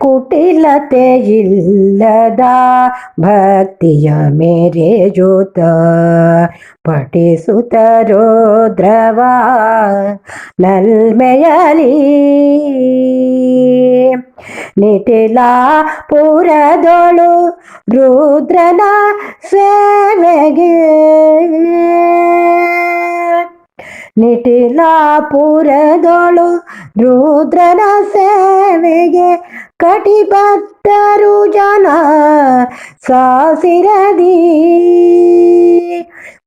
ಕುಟಿಲತೆ ಇಲ್ಲದ ಭಕ್ತಿಯ ಮೇರೆ ಜೋತ ಪಠಿಸುತ್ತರೋ ದ್ರವ ನಲ್ಮೆಯಲಿ. ನಿಟಿಲ ಪುರದೊಳು ರುದ್ರನ ಸೇವೆಗೆ ನಿಟಿಲಾಪುರದೊಳು ರುದ್ರನ ಸೇವೆಗೆ ಕಟಿಬದ್ಧರು ಜನ ಸಾಸಿರದಿ.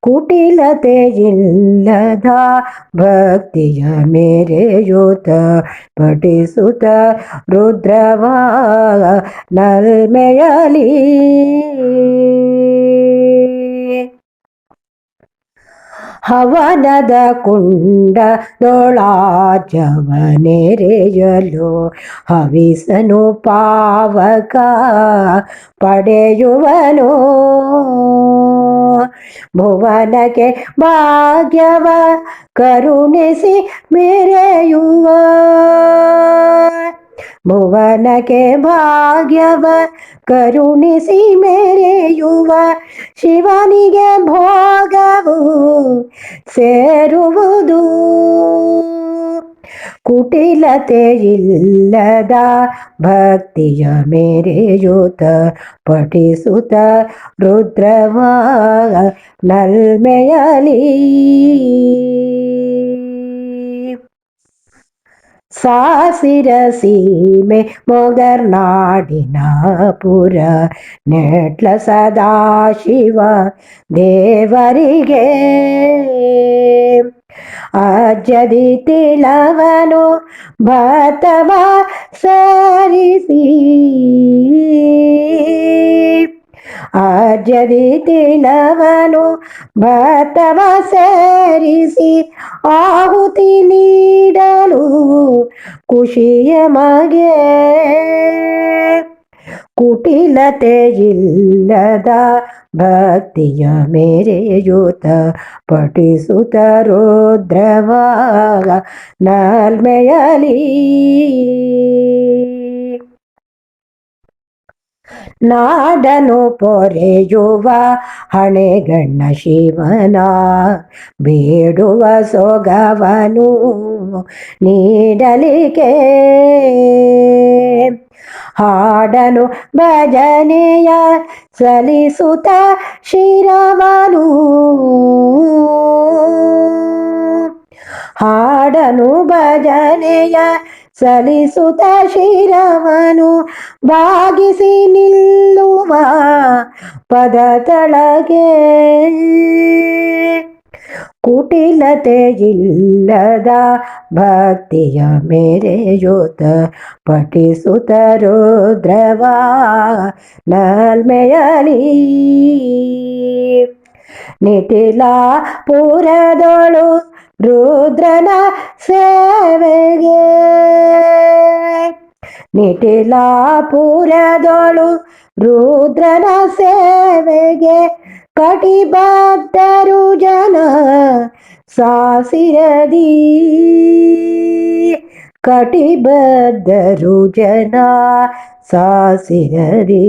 ಕುಟಿಲತೆ ಇಲ್ಲದ ಭಕ್ತಿಯ ಮೇರೆಯೂತ ಪಠಿಸುತ್ತ ರುದ್ರವ ನಲ್ಮೆಯಲಿ. ಹವನದ ಕುಂಡದೊಳಾಜವನೆರೆಯಲು ಹವಿಸನು ಪಾವಕ ಪಡೆಯುವನು. ಭುವನಕ್ಕೆ ಭಾಗ್ಯವ ಕರುಣಿಸಿ ಮೆರೆಯುವ. ಭುವನಕ್ಕೆ ಭಾಗ್ಯವ ಕರುಣಿಸಿ ಮೆರೆಯುವ ಶಿವನಿಗೆ ಭೋಗವು ಸೇರುವುದು. ಕುಟಿಲತೆ ಇಲ್ಲದ ಭಕ್ತಿಯ ಮೇರೆಯೂತ ಪಠಿಸುತ್ತ ರುದ್ರವ ನಲ್ಮೆಯಲಿ ಸಾಸಿರ ಸೀಮೆ ಮೊಗರ್ನಾಡಿನ ಪುರ ನೆಟ್ಲ ಸದಾಶಿವ ದೇವರಿಗೆ ಅಜ್ಜದಿ ತಿಳವನು ಭತವ ಸರಿಸಿ ಅಜ್ಜದಿ ತಿಳವನು ಭತವ ಸೇರಿಸಿ ಆಹುತಿ ನೀಡಲು ಖುಷಿಯ ಮಗೆ ಕುಟಿಲತೆ ಇಲ್ಲದ ಭಕ್ತಿಯ ಮೇರೆಯೂತ ಪಠಿಸುತ್ತ ರುದ್ರವ ನಲ್ಮೆಯಲಿ. ನಾಡನು ಪೊರೆಯುವ ಹಣೆಗಣ್ಣ ಶಿವನ ಬೇಡುವ ಸೊಗವನು ನೀಡಲಿಕೆ ಹಾಡನು ಭಜನೆಯ ಸಲಿಸುತ್ತ ಶಿರವನು ಹಾಡನು ಭಜನೆಯ ಸಲಿಸುತ್ತ ಶಿರವನು ಬಾಗಿಸಿ ನಿಲ್ಲುವ ಪದ ತಳಗೆ ಕುಟಿಲತೆ ಇಲ್ಲದ ಭಕ್ತಿಯ ಮೇರೆಯೋತ ಪಠಿಸುತ್ತ ರುದ್ರವ ನಲ್ಮೆಯಲಿ. ನಿಟಿಲ ಪುರದೊಳು ರುದ್ರನ ಸೇವೆಗೆ. ನಿಟಿಲಾಪುರದೊಳು ರುದ್ರನ ಸೇವೆಗೆ ಕಟಿಬದ್ಧರು ಜನ ಸಾಸಿರದಿ. ಕಟಿಬದ್ಧರು ಜನ ಸಾಸಿರದಿ.